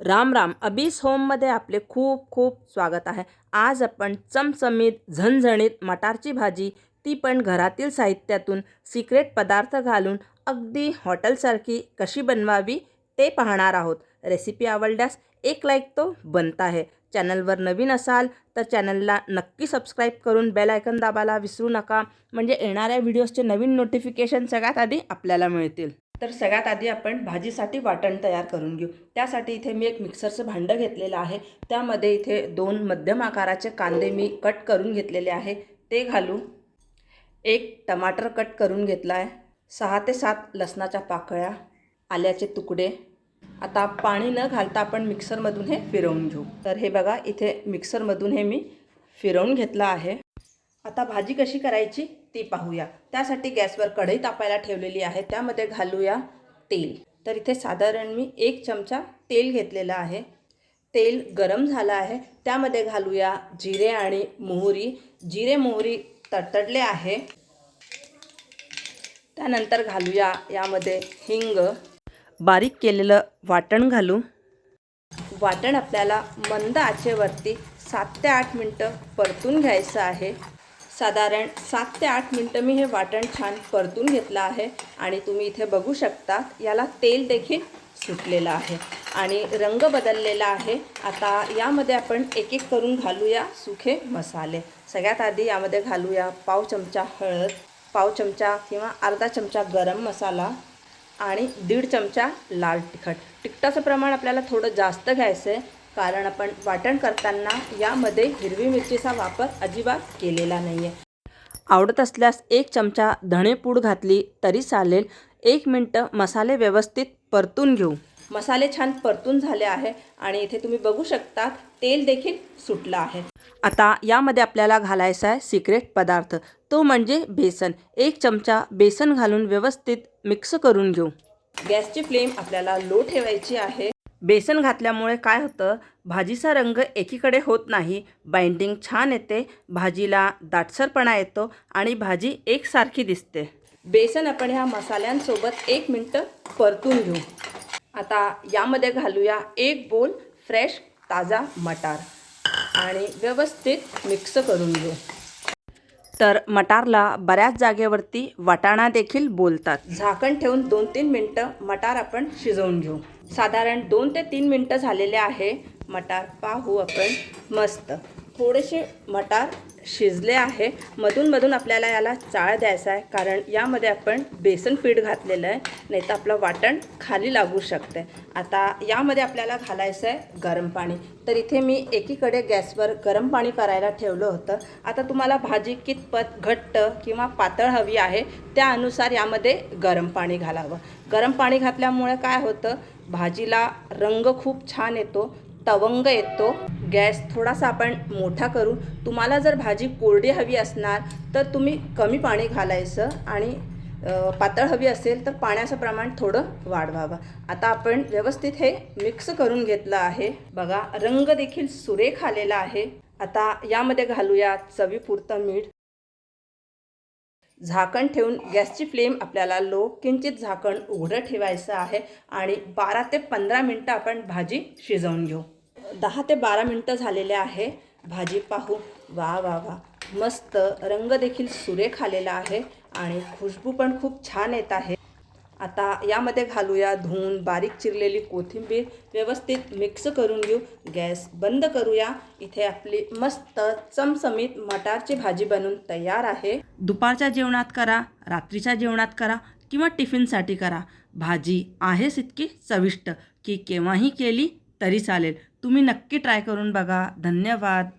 राम राम. अबीस होममध्ये आपले खूप खूप स्वागत आहे. आज आपण चमचमीत झणझणीत मटारची भाजी ती पण घरातील साहित्यातून सिक्रेट पदार्थ घालून अगदी हॉटेलसारखी कशी बनवावी ते पाहणार आहोत. रेसिपी आवडल्यास एक लाईक तो बनता आहे. चॅनलवर नवीन असाल तर चॅनलला नक्की सबस्क्राईब करून बेल आयकन दाबायला विसरू नका. म्हणजे येणाऱ्या व्हिडिओजचे नवीन नोटिफिकेशन सगळ्यात आधी आपल्याला मिळतील. तर सगळ्यात आधी आपण भाजीसाठी वाटण तयार करून घेऊ. त्यासाठी इथे मी एक मिक्सरचं भांडं घेतलेलं आहे. त्यामध्ये इथे दोन मध्यम आकाराचे कांदे मी कट करून घेतलेले आहे. ते घालू एक टमाटर कट करून घेतला आहे सहा ते सात लसणाच्या पाकळ्या आल्याचे तुकडे. आता पाणी न घालता आपण मिक्सरमधून हे फिरवून घेऊ. तर हे बघा इथे मिक्सरमधून हे मी फिरवून घेतलं आहे. आता भाजी कशी करायची ती पाहूया. त्यासाठी गॅसवर कढई तापायला ठेवलेली आहे. त्यामध्ये घालूया तेल. तर इथे साधारण मी एक चमचा तेल घेतलेलं आहे. तेल गरम झालं आहे. त्यामध्ये घालूया जिरे आणि मोहरी. जिरे मोहरी तडतडले आहे. त्यानंतर घालूया यामध्ये हिंग. बारीक केलेलं वाटण घालू. वाटण आपल्याला मंद आचेवरती सात ते आठ मिनटं परतून घ्यायचं आहे. साधारण सात ते आठ मिनटं मी हे वाटण छान परतून घेतलं आहे आणि तुम्ही इथे बघू शकता याला तेल देखील सुटलेलं आहे. आणि रंग बदललेला आहे. आता यामध्ये आपण एक एक करून घालूया सुखे मसाले. सगळ्यात आधी यामध्ये घालूया पाव चमचा हळद पाव चमचा किंवा अर्धा चमचा गरम मसाला आणि दीड चमचा लाल तिखट. तिखटाचं प्रमाण आपल्याला थोडं जास्त घ्यायचं आहे कारण आपण वाटण करताना यामध्ये हिरवी मिरचीचा वापर अजिबात केलेला नाही आहे आवडत असल्यास एक चमचा धणेपूड घातली तरी चालेल. एक मिनटं मसाले व्यवस्थित परतून घेऊ. मसाले छान परतून झाले आहे आणि इथे तुम्ही बघू शकता तेल देखील सुटलं आहे. आता यामध्ये आपल्याला घालायचा आहे सिक्रेट पदार्थ. तो म्हणजे बेसन. एक चमचा बेसन घालून व्यवस्थित मिक्स करून घेऊ. गॅसची फ्लेम आपल्याला लो ठेवायची आहे. बेसन घातल्यामुळे काय होतं? भाजीचा रंग एकीकडे होत नाही. बाइंडिंग छान येते. भाजीला दाटसरपणा येतो आणि भाजी एकसारखी दिसते. बेसन आपण ह्या मसाल्यांसोबत एक मिनटं परतून घेऊ. आता यामध्ये घालूया एक बोल फ्रेश ताजा मटार. आणि व्यवस्थित मिक्स करून घेऊ. तर मटारला बऱ्याच जागेवरती वाटाणा देखील बोलतात. झाकण ठेवून दोन तीन मिनटं मटार आपण शिजवून घेऊ. साधारण दोन ते तीन मिनटं झालेले आहे मटार. पाहू आपण मस्त. थोडेसे मटार शिजले आहे. मधून आपल्याला याला चाळ द्यायचा आहे. कारण यामध्ये आपण बेसन पीठ घातलेलं आहे. नाही तर आपलं वाटण खाली लागू शकते. आता यामध्ये आपल्याला घालायचं आहे गरम पाणी. तर इथे मी एकीकडे गॅसवर गरम पाणी करायला ठेवलं होतं. आता तुम्हाला भाजी कितपत घट्ट किंवा पातळ हवी आहे त्यानुसार यामध्ये गरम पाणी घालावं. गरम पाणी घातल्यामुळे काय होतं? भाजीला रंग खूप छान येतो. तवंग येतो. गॅस थोडासा आपण मोठा करू. तुम्हाला जर भाजी कोरडी हवी असणार तर तुम्ही कमी पाणी घालायचं आणि पातळ हवी असेल तर पाण्याचं प्रमाण थोडं वाढवावं. आता आपण व्यवस्थित हे मिक्स करून घेतलं आहे. बघा रंग देखील सुरेख आलेला आहे. आता यामध्ये घालूया चवीपुरतं मीठ. झाकण ठेवून गॅसची फ्लेम आपल्याला लो किंचित झाकण उघडं ठेवायचं आहे आणि बारा ते पंधरा मिनटं आपण भाजी शिजवून घेऊ. दहा ते बारा मिनटं झालेले आहे. भाजी पाहू. वा वा वा. मस्त. रंग देखील सुरेख आलेला आहे आणि खुशबू पण खूप छान येत आहे. आता यामध्ये घालूया धुवून बारीक चिरलेली कोथिंबीर. व्यवस्थित मिक्स करून घेऊ. गॅस बंद करूया. इथे आपली मस्त चमचमीत मटारची भाजी बनून तयार आहे. दुपारच्या जेवणात करा रात्रीच्या जेवणात करा किंवा टिफिनसाठी करा. भाजी आहेच इतकी चविष्ट की केव्हाही केली तरी चालेल. तुम्ही नक्की ट्राय करून बघा. धन्यवाद.